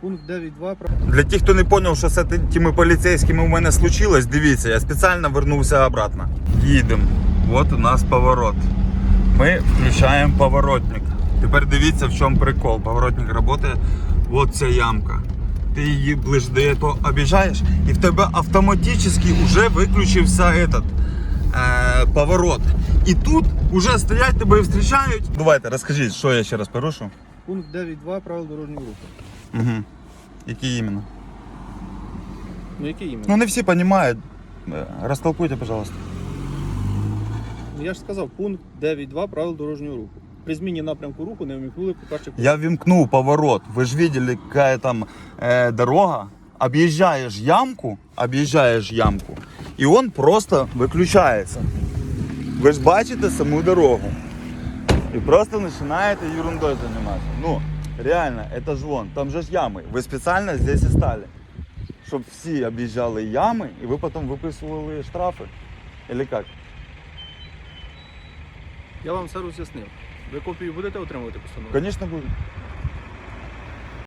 Пункт 9.2. про- Для тих, хто не зрозумів, що з тими поліцейськими у мене случилось, дивіться, я спеціально вернувся обратно. Їдемо. От у нас поворот. Ми включаємо поворотник. Тепер дивіться, в чому прикол. Поворотник працює. От ця ямка. Ти її ближче до об'їжджаєш, і в тебе автоматично вже виключився этот, е, поворот. І тут вже стоять, тебе і зустрічають. Давайте, розкажіть, що я ще раз порушу. Пункт 9.2 правил дорожнього руху. Угу. Які іменно? Ну який іменно? Ну не всі розуміють. Растолкуйте, пожалуйста. Ну, я ж сказав, пункт 9.2 правил дорожнього руху. При зміні напрямку руху не вмикнули перший Я вимкнув поворот. Ви ж видели, какая там э, дорога. Объезжаешь ямку, объезжаешь ямку, і он просто виключається. Ви ж бачите саму дорогу. І просто починаєте ерундой займатися. Ну, реально, это ж вон, там же ж ями. Ви спеціально здесь и стали. Щоб всі об'їжджали ями, і ви потім виписували штрафи. Или как? Я вам все роз'яснив. Ви копію будете отримувати постанову? Конечно, буде.